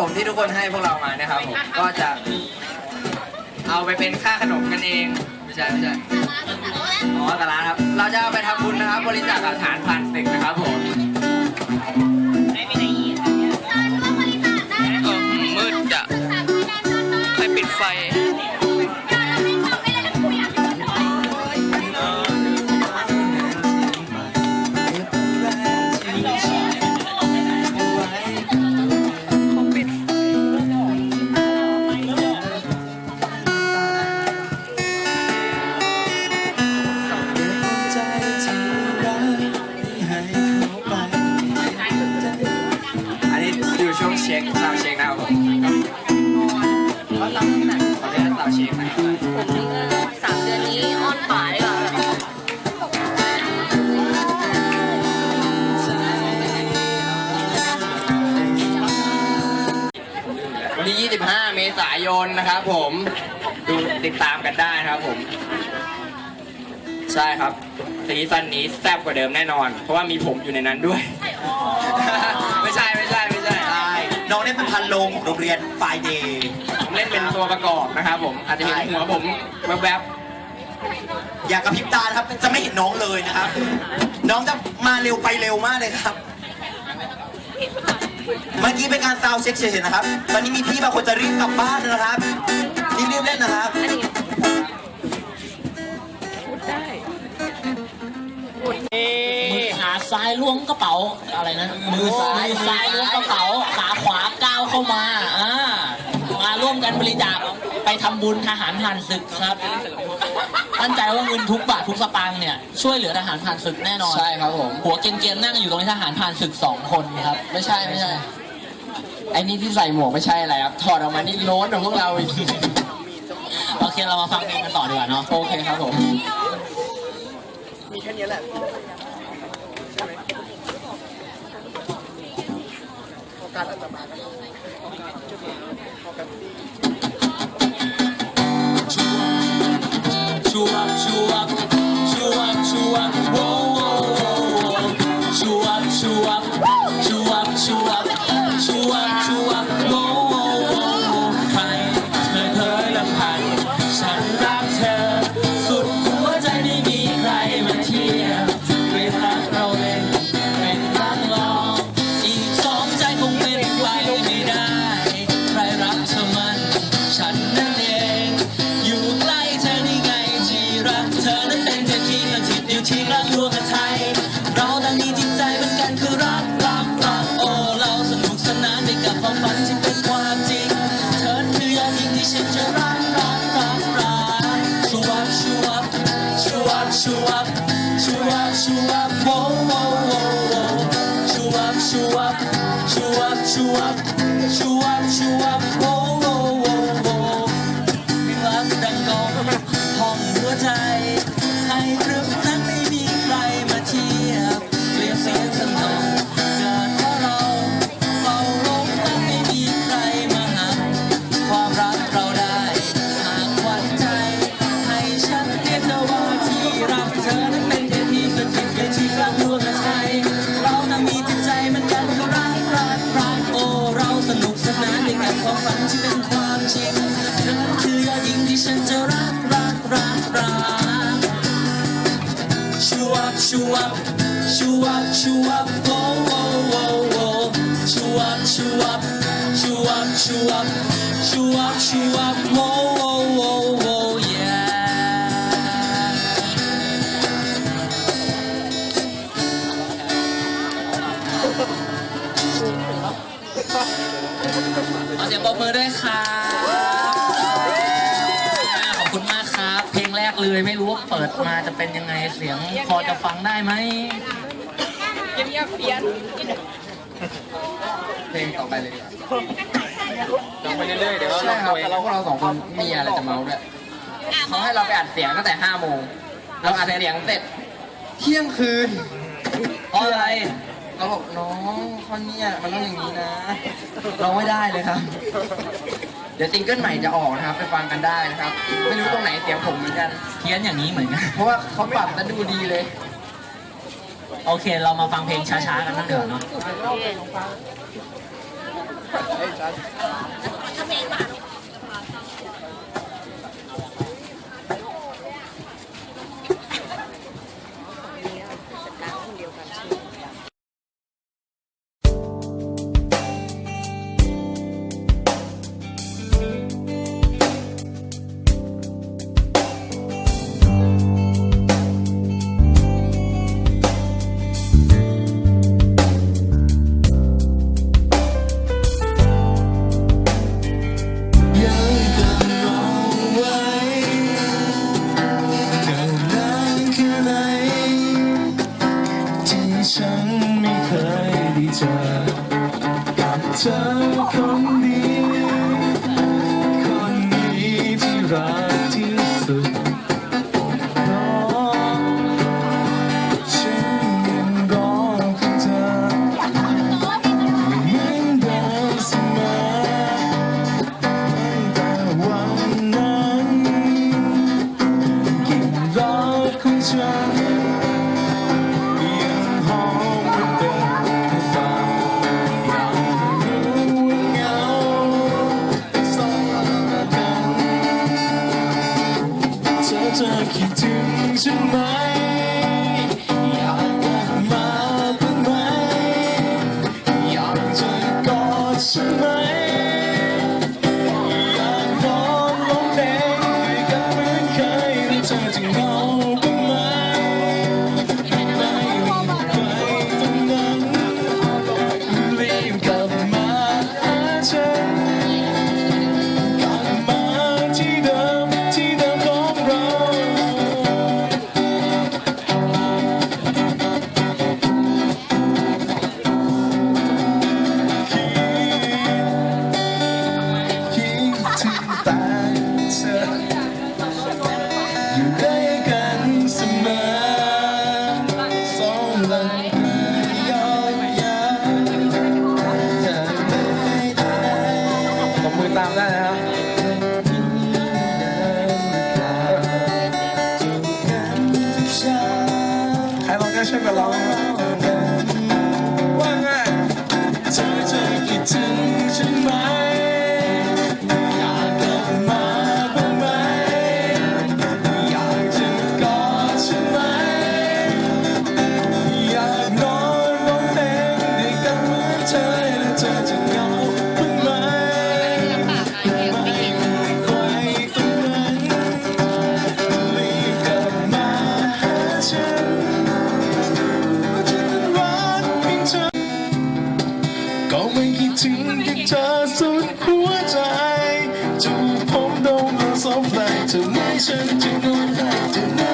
ผมที่ทุกคนให้พวกเรามานะครับผมก็จะเอาไปเป็นค่าขนมกันเองไม่ใช่ไม่ใช่อ๋อแต่ร้านครับ เราจะเอาไปทำบุญนะครับ บริจาคกับฐานผ่านศึกนะครับผมเออมืดอะใครปิดไฟ 5 เมษายนนะครับ ผมดูติดตามกันได้นะครับ ผม ใช่ครับซีซั่นนี้แซ่บกว่าเดิมแน่นอน เพราะว่ามีผมอยู่ในนั้นด้วย ไม่ใช่ไม่ใช่ไม่ใช่ใช่น้องเล่นเป็นพันโลงของโรงเรียนฝ่ายเดย์ผมเล่นเป็นตัวประกอบนะครับ ผมอาจจะเห็นหัวผมแวบอยากกระพริบตาครับ จะไม่เห็นน้องเลยนะครับ น้องจะมาเร็วไปเร็วมากเลยครับ เมื่อกี้เป็นการซาวด์เช็คเฉยๆนะครับ ตอนนี้มีพี่บางคนจะรีบกลับบ้านนะครับรีบรีบๆเล่นนะครับมือขาซ้ายล้วงกระเป๋าอะไรนะมือซ้าย มือซ้ายล้วงกระเป๋า ขาขวาก้าวเข้ามา อ่า มาร่วมกันบริจาคไปทำบุญทหารผ่านศึกครับมั่นใจว่าเงินทุกบาททุกสตางค์เนี่ยช่วยเหลือทหารผ่านศึกแน่นอนๆใช่ครับผมหัวเกรียนๆนั่งอยู่ตรงนี้ทหารผ่านศึกสองคนครับ ไม่ใช่ไม่ใช่ไอ้นี่ที่ใส่หมวกไม่ใช่อะไรครับถอดออกมานี่โล้นของพวกเราอีกโอเคเรามาฟังเพลงกันต่อดีกว่าเนาะโอเคครับผมชูอัพ ชูอัพชู ใจ ให้ตรึกนั้นไม่มีใครมาเทียบเปรียบเสียงสนองเกิดเพราะเราเฝ้าลงนั้นไม่มีใครมาหักความรักเราได้ หากวันใจ ให้ฉันเรียกเธอว่าที่รักเธอ ชูอัพชูอัพชูอัพโอ้โอ้โอ้โอ้ชูอัพชูอัพชูอัพชูอัพชูอัพชูอัพโอ้โอ้โอ้โอ้ ปิดมาจะเป็นยังไงเสียงพอจะฟังได้ไหมเพลงต่อไปเลยลองไปเรื่อยๆเดี๋ยวเราลองตัวเองแล้วพวกเราสองคนมีอะไรจะเมาด้วยเขาให้เราไปอัดเสียงตั้งแต่5โมงเราอัดเสียงเสร็จเที่ยงคืนเพราะอะไรเราบอกน้องคนนี้มันต้องอย่างนี้นะเร้องไม่ได้เลยครับ เดี๋ยวซิงเกิลใหม่จะออกนะครับไปฟังกันได้นะครับ ไม่รู้ตรงไหนเสียงผมเหมือนกัน เพี้ยนอย่างนี้เหมือนกัน เพราะว่าเขาปรับแล้วดูดีเลย โอเค เรามาฟังเพลงช้าๆกันนั่งเถอะเนาะ ที่ฉันไม่เคยดีเจอกับเธอ alone. ก็ไม่คิดถึงกับเธอสุดหัวใจจูบผมโดนเรมสบไหลเธอไม่ฉันจะนอนให้เธอ